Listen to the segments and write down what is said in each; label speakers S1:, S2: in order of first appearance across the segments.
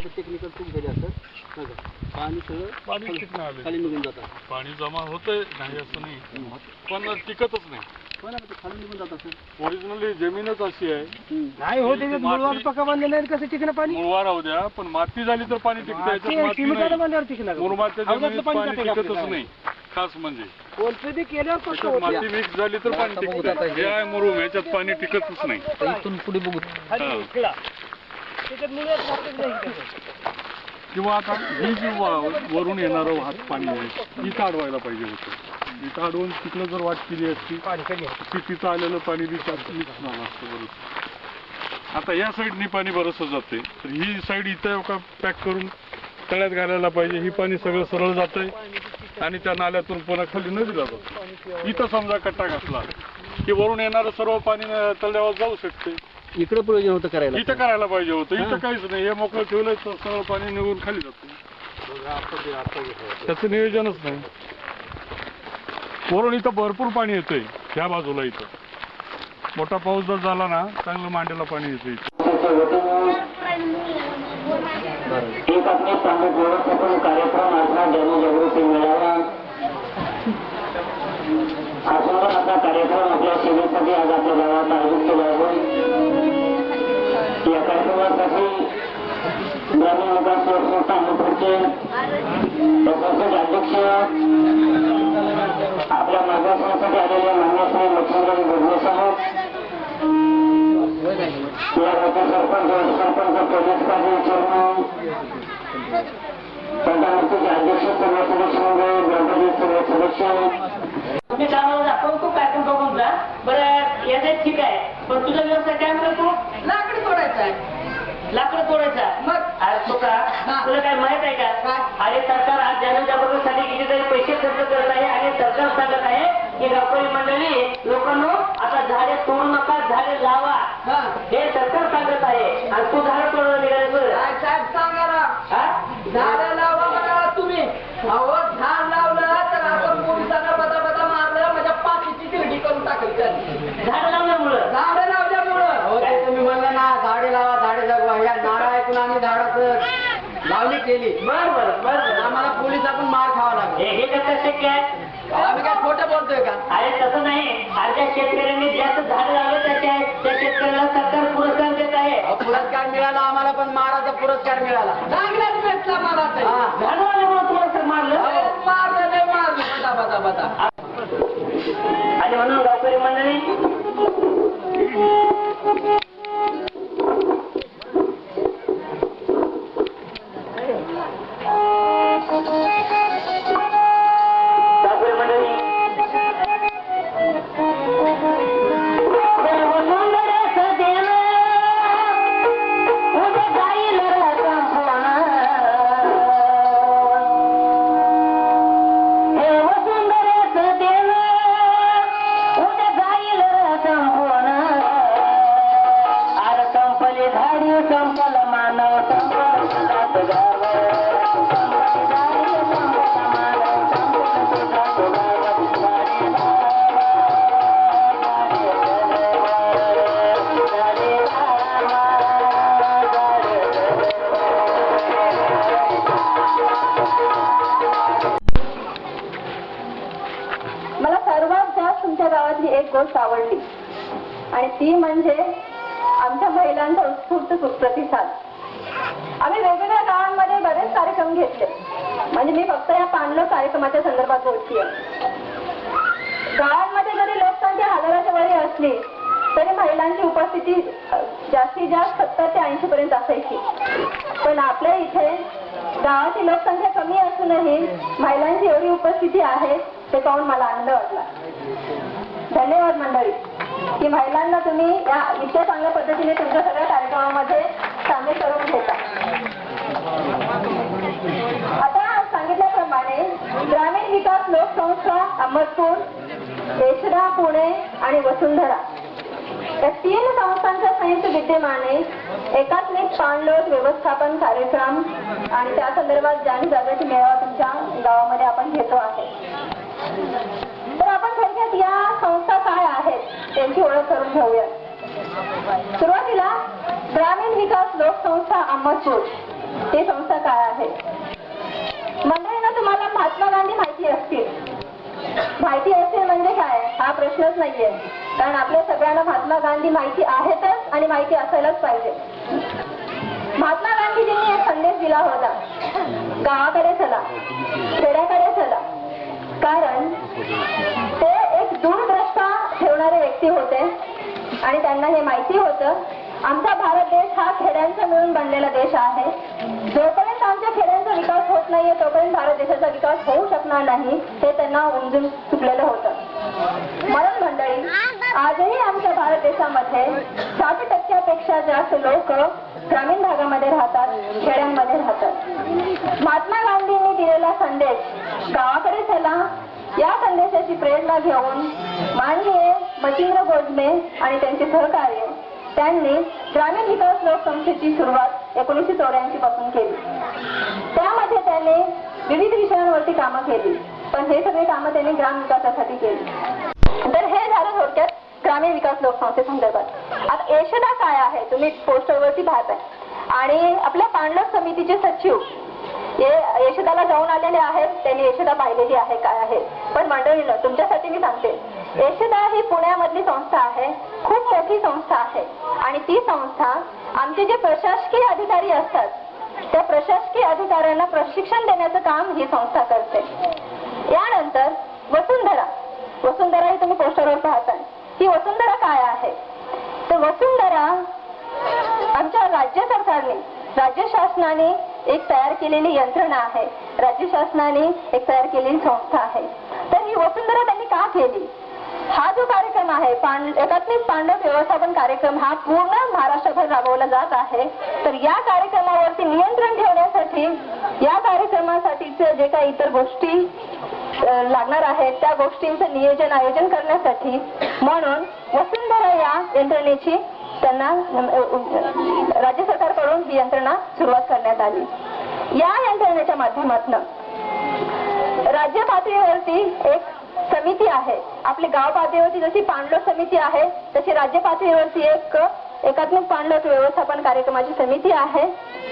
S1: काय टेक्निकल चूक झाली असेल बघा पाणी सगळं
S2: पाणी
S1: खाली- निघून जातं.
S2: पाणी जमा होतंय नाही असं नाही. पण टिकतच नाही.
S1: ते खाली निघून जात असेल
S2: ओरिजिनली जमीनच अशी आहे.
S3: नाही हो त्याच्यात मुळवार पक्का बांधलेला आहे कसं टिकणं पाणी?
S2: मुळवा राहू द्या पण माती झाली तर पाणी टिकतं याच्यात माती नाही.
S3: बांधल्यावर टिकणार.
S2: जमिनीत
S3: पाणी
S2: टिकतच. नाही. खास म्हणजे.
S3: कोणतं केल्यावर पक्का
S2: याच्यात
S3: होतं.
S2: माती मिक्स झाली तर पाणी टिकतं
S1: हे.
S2: आहे मुरुम याच्यात पाणी टिकतच नाही.
S1: इथून पुढे बघू.
S2: हा.
S3: त्याच्यात नाही त्याचं.
S2: किंवा आता ही जी वा- वरून येणारं वाहत पाणी आहे इथं अडवायला पाहिजे होतं. इथं अडवून तिकडं जर वाट केली असती
S3: पाणी कमी आहे.
S2: की तिथं आलेलं पाणी बी त्यात मिक्स झालं असतं आता या साईडनी पाणी बरंचसं जाते तर ही साईड इथं का पॅक करून तळ्यात घालायला पाहिजे ही पाणी सगळं सरळ जातंय आणि त्या नाल्यातून पुन्हा खाली नदीला जातं इथं समजा कट्टा घातला की वरून येणारं सर्व पाणी तळ्यावर जाऊ शकते.
S1: इकडे प्रयोजन होतं करायला.
S2: इथं करायला पाहिजे होतं. इथं काहीच नाही. हे मोकळं ठेवलंय तर सगळं पाणी निघून खाली जातं. त्याचं नियोजनच नाही. वरून इथं भरपूर पाणी येतंय ह्या बाजूला इथं. मोठा पाऊस जर झाला ना चांगलं मांड्याला पाणी येतं इथं.
S4: एक आपले सांगत व्यवस्थापन कार्यक्रम जनजागृती मेळावा कार्यक्रम आपल्या सेवेसाठी आज आपल्या गावात आयोजित ग्रामीण अध्यक्ष आपल्या मार्गदर्शनासाठी आलेले लक्ष्मीराव साहेब सरपंच सरपंच पोलीस पाटील अध्यक्ष सर्व सदस्य सर्व सदस्य
S5: तुम्ही कामावर तू कार्यक्रम बघून जा. बरं याच्यात ठीक आहे. पण तुझा व्यवसाय काय म्हणतो
S6: लाकडी तोडायचा आहे.
S5: लाकडं तोडायचा
S6: मग?
S5: अरे तू का. तुला काय माहीत आहे का? अरे सरकार आज जनजागृतीसाठी कितीतरी पैसे खर्च करत आहे आणि सरकार सांगत आहे की गावकरी मंडळी लोकांनो आता झाडे तोडू नका झाडे लावा
S6: हा.
S5: हे सरकार सांगत आहे आणि तू झाडं तोडायला निघायचं
S6: काय साहेब सांगा ना
S5: हा?
S6: झाडं लावा म्हणाला तुम्ही अहो झाड लावलं तर आपण पोलिसांना बदा बदा मारलं माझ्या पाठीची गिरडी करून टाकली त्यांनी
S5: झाडं लावल्यामुळं
S6: झाडं लावल्यामुळं हो ते तुम्ही म्हणलं ना झाडे लावा झाडे जगवा या नारा ऐकून आम्ही झाडाचं लावणी केली.
S5: बर बर बर.
S6: आम्हाला पोलीस आपण मार खावा लागला.
S5: हे हे कसं शक्य आहे?
S6: आम्ही काय खोटं बोलतोय का?
S5: अरे तसं नाही. अर्ध्या शेतकऱ्यांनी जास्त झाड लावलं त्याच्या त्या शेतकऱ्याला सरकार पुरस्कार देत आहे.
S6: अहो, पुरस्कार मिळाला आम्हाला पण माराचा पुरस्कार मिळाला. चांगलाच भेटला मला
S5: झाड लावल्यामुळे तुम्हाला सर मारलं?
S6: मारलं नाही मारलं. बदा बदा बदा.
S5: आणि म्हणून गावकरी मंडळी
S7: ती म्हणजे आमच्या महिलांचा उत्स्फूर्त सुप्रतिसाद. आम्ही वेगवेगळ्या गावांमध्ये बरेच कार्यक्रम घेतले. म्हणजे मी फक्त या पाणलोट कार्यक्रमाच्या संदर्भात बोलतीये. गावांमध्ये जरी लोकसंख्या हजाराच्या वरी असली तरी महिलांची उपस्थिती जास्तीत जास्त सत्तर ते ऐंशी पर्यंत असायची. पण आपल्या इथे गावाची लोकसंख्या कमी असूनही महिलांची एवढी उपस्थिती आहे ते पाहून मला आनंद वाटला. धन्यवाद मंडळी. की महिलांना तुम्ही या इतक्या चांगल्या पद्धतीने तुमच्या सगळ्या कार्यक्रमामध्ये सामील करून घेता. आता सांगितल्याप्रमाणे ग्रामीण विकास लोकसंस्था अहमदपूर देशरा पुणे आणि वसुंधरा या तीन संस्थांच्या संयुक्त विद्यमाने एकात्मिक पाणलोट व्यवस्थापन कार्यक्रम आणि त्या संदर्भात जनजागृती मेळावा तुमच्या गावामध्ये आपण घेतो आहे. थोडक्यात या संस्था काय आहेत त्यांची ओळख करून घेऊया. सुरुवातीला ग्रामीण विकास लोकसंस्था अहमदपूर ही संस्था काय आहे? मंडळींना तुम्हाला महात्मा गांधी माहिती असतील. माहिती असेल म्हणजे काय? हा प्रश्नच नाहीये. कारण आपल्या सगळ्यांना महात्मा गांधी माहिती आहेतच आणि माहिती असायलाच पाहिजे. महात्मा गांधीजींनी एक संदेश दिला होता. गावाकडे चला खेड्याकडे चला. कारण करणारे व्यक्ती होते. आणि त्यांना हे माहिती होतं आमचा भारत देश हा खेड्यांचा मिळून बनलेला देश आहे. जोपर्यंत आमच्या खेड्यांचा विकास होत नाहीये तोपर्यंत भारत देशाचा विकास होऊ शकणार नाही हे त्यांना उमजून चुकलेलं होतं. म्हणून मंडळी आजही आमच्या भारत देशामध्ये साठ टक्क्यापेक्षा जास्त लोक ग्रामीण भागामध्ये राहतात खेड्यांमध्ये राहतात. महात्मा गांधींनी दिलेला संदेश गावाकडे चला या संदेशाची प्रेरणा घेऊन माननीय मचिंद्र गोडणे आणि त्यांचे सहकार्य त्यांनी ग्रामीण विकास लोकसंस्थेची सुरुवात एकोणीसशे चौऱ्याऐंशी पासून केली. त्यामध्ये त्याने विविध विषयांवरती कामं केली पण हे सगळे कामं त्यांनी ग्राम विकासासाठी केली. तर हे झालं थोडक्यात ग्रामीण विकास लोकसंस्थे संदर्भात. आता यशदा काय आहे? तुम्ही पोस्टरवरती पाहताय. आणि आपल्या पांडव समितीचे सचिव ये यशोदाला जाऊन आलेले आहेत त्यांनी यशदा पाहिलेली आहे काय आहे? पण मंडळीनं तुमच्यासाठी मी सांगते. यशोदा ही पुण्यामधली संस्था आहे. खूप मोठी संस्था आहे. आणि ती संस्था आमचे जे प्रशासकीय अधिकारी असतात त्या प्रशासकीय अधिकाऱ्यांना प्रशिक्षण देण्याचं काम ही संस्था करते. यानंतर वसुंधरा. वसुंधरा ही तुम्ही पोस्टरवर पाहताय. ही वसुंधरा काय आहे? तर वसुंधरा आमच्या राज्य सरकारने राज्य शासनाने एक तयार केलेली यंत्रणा आहे. राज्य शासनाने एक तयार केलेली संस्था आहे. तर ही वसुंधरा त्यांनी का केली? हा जो कार्यक्रम आहे एकात्मिक पांडव व्यवस्थापन कार्यक्रम हा पूर्ण महाराष्ट्रभर राबवला जात आहे. तर या कार्यक्रमावरती नियंत्रण ठेवण्यासाठी या कार्यक्रमासाठीचे जे काही इतर गोष्टी लागणार आहेत त्या गोष्टींचं नियोजन आयोजन करण्यासाठी म्हणून वसुंधरा या यंत्रणेची त्यांना राज्य सरकारकडून ही यंत्रणा सुरुवात करण्यात आली. या यंत्रणेच्या माध्यमातून राज्य पातळीवरती एक समिती आहे. आपली गाव पातळीवरती जशी पांडव समिती आहे तशी राज्य पातळीवरती एक एकात्मिक पांडव व्यवस्थापन कार्यक्रमाची समिती आहे.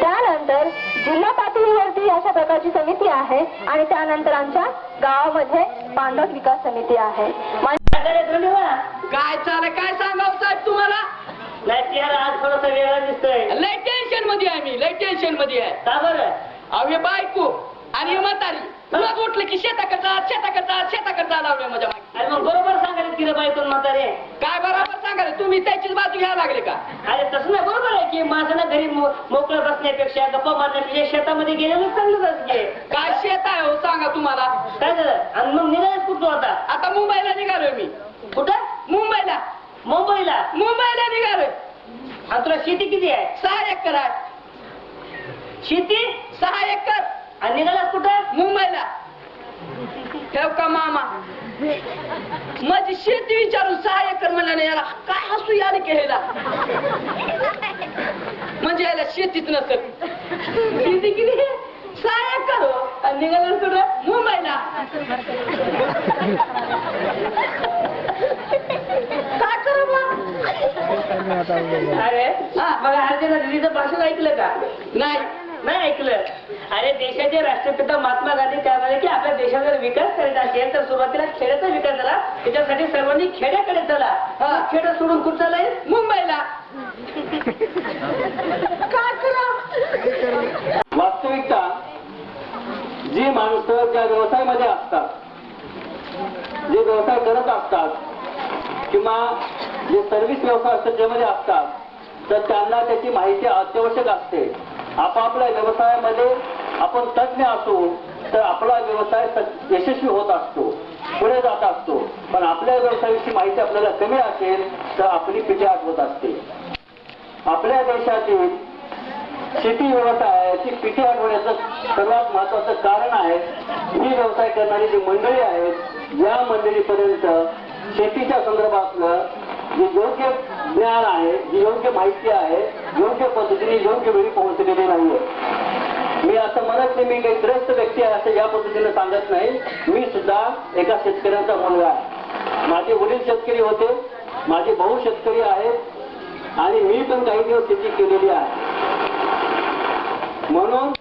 S7: त्यानंतर जिल्हा पातळीवरती अशा प्रकारची समिती आहे आणि त्यानंतर आमच्या गावामध्ये पांडव विकास समिती आहे.
S6: काय चालय काय सांगावं साहेब तुम्हाला?
S5: नाही चेहरा आज थोडासा वेगळा दिसतोय.
S6: लय टेन्शनमध्ये आहे मी लय टेन्शनमध्ये आहे.
S5: का बरं?
S6: हे बायको आणि म्हातारी रोज उठलं की शेताकडचा शेताकडचा शेताकडचा लावले माझ्या मागे
S5: अरे मग बरोबर सांगायला तिला बायकोन म्हातारे.
S6: काय बरोबर सांगाल तुम्ही त्याचीच बाजू घ्यायला लागले का?
S5: अरे तसं नाही बरोबर आहे की माणसानं घरी मो- मोकळं बसण्यापेक्षा गप्पा मारण्यापेक्षा शेतामध्ये गेलेलं चांगलं असते
S6: काय शेत आहे हो? सांगा तुम्हाला.
S5: काय झालं? आणि मग निघायच कुठं आता
S6: आता मुंबईला निघालोय मी.
S5: कुठं?
S6: मुंबईला.
S5: मुंबईला?
S6: मुंबईला निघालोय.
S5: आणि तुला शेती किती आहे?
S6: सहा एकर आहे.
S5: शेती?
S6: सहा एकर.
S5: आणि निघालास कुठं?
S6: मुंबईला. ठेव का मामा माझी शेती विचारून सहा एकर म्हणल्याने याला काय हसू यायला केलेला म्हणजे याला शेतीच नसेल. शेती किती? सहा एकर हो. आणि निघालं कुठं? मुंबईला. काय करू?
S5: अरे मग अर्जुना दिदीचं भाषण ऐकलं का?
S6: नाही.
S5: नाही ऐकलं. अरे देशाचे राष्ट्रपिता महात्मा गांधी काय म्हणाले की आपल्या देशाचा जर विकास करायचा असेल तर सुरुवातीला खेड्याचा विकास झाला. त्याच्यासाठी सर्वांनी खेड्याकडे चला. हा, खेडं सोडून कुठं चाललंय
S6: मुंबईला. काय करा
S1: वास्तविकता जी माणसं ज्या व्यवसायामध्ये असतात जे व्यवसाय करत असतात किंवा जे सर्व्हिस व्यवसाय असतात त्यामध्ये असतात तर त्यांना त्याची माहिती अत्यावश्यक असते. आपापल्या व्यवसायामध्ये आपण तज्ज्ञ असू तर आपला व्यवसाय यशस्वी होत असतो पुढे जात असतो. पण आपल्या व्यवसायाची माहिती आपल्याला कमी असेल तर आपली पिढी आठवत असते. आपल्या देशातील शेती व्यवसायाची पिठी आठवण्याचं सर्वात महत्वाचं कारण आहे ही व्यवसाय करणारी जी मंडळी आहेत या मंडळीपर्यंत शेतीच्या संदर्भातलं जे योग्य ज्ञान आहे जी योग्य माहिती आहे योग्य पद्धतीने योग्य वेळी पोहोचलेली नाहीये. मी असं म्हणत नाही मी काही ग्रस्त व्यक्ती आहे असं या पद्धतीने सांगत नाही. मी सुद्धा एका शेतकऱ्याचा मुलगा आहे. माझे वडील शेतकरी होते माझे भाऊ शेतकरी आहेत आणि मी पण काही दिवस शेती केलेली आहे. म्हणून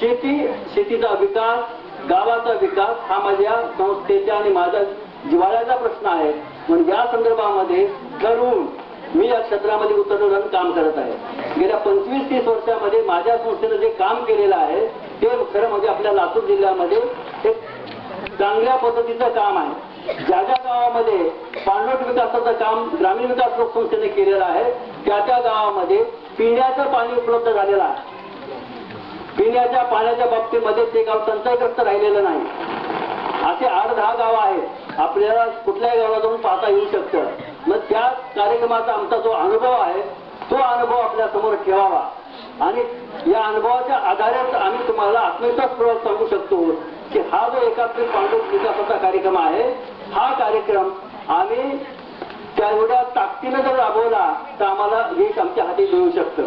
S1: शेती शेतीचा विकास गावाचा विकास हा माझ्या संस्थेचा आणि माझ्या जिवाळ्याचा प्रश्न आहे. म्हणून या संदर्भामध्ये तरुण मी या क्षेत्रामध्ये उतरलं काम करत आहे. गेल्या पंचवीस तीस वर्षामध्ये माझ्या संस्थेनं जे काम केलेलं आहे ते खरं म्हणजे आपल्या लातूर जिल्ह्यामध्ये एक चांगल्या पद्धतीचं काम आहे. ज्या ज्या गावामध्ये पाणलोट विकासाचं काम ग्रामीण विकास लोकसंस्थेने केलेलं आहे त्या त्या गावामध्ये पिण्याचं पाणी उपलब्ध झालेलं आहे. पिण्याच्या पाण्याच्या बाबतीमध्ये ते गाव टंचाईग्रस्त राहिलेलं नाही. असे आठ दहा गाव आहेत. आपल्याला कुठल्याही गावाला जाऊन पाहता येऊ शकतं. मग त्या कार्यक्रमाचा आमचा जो अनुभव आहे तो अनुभव आपल्यासमोर ठेवावा. आणि या अनुभवाच्या आधारेच आम्ही तुम्हाला आत्मविश्वासपूर्वक सांगू शकतो की हा जो एकात्मिक पांडव विकासाचा कार्यक्रम आहे हा कार्यक्रम आम्ही त्या एवढ्या ताकदीनं जर राबवला तर आम्हाला यश आमच्या हाती मिळू शकतं.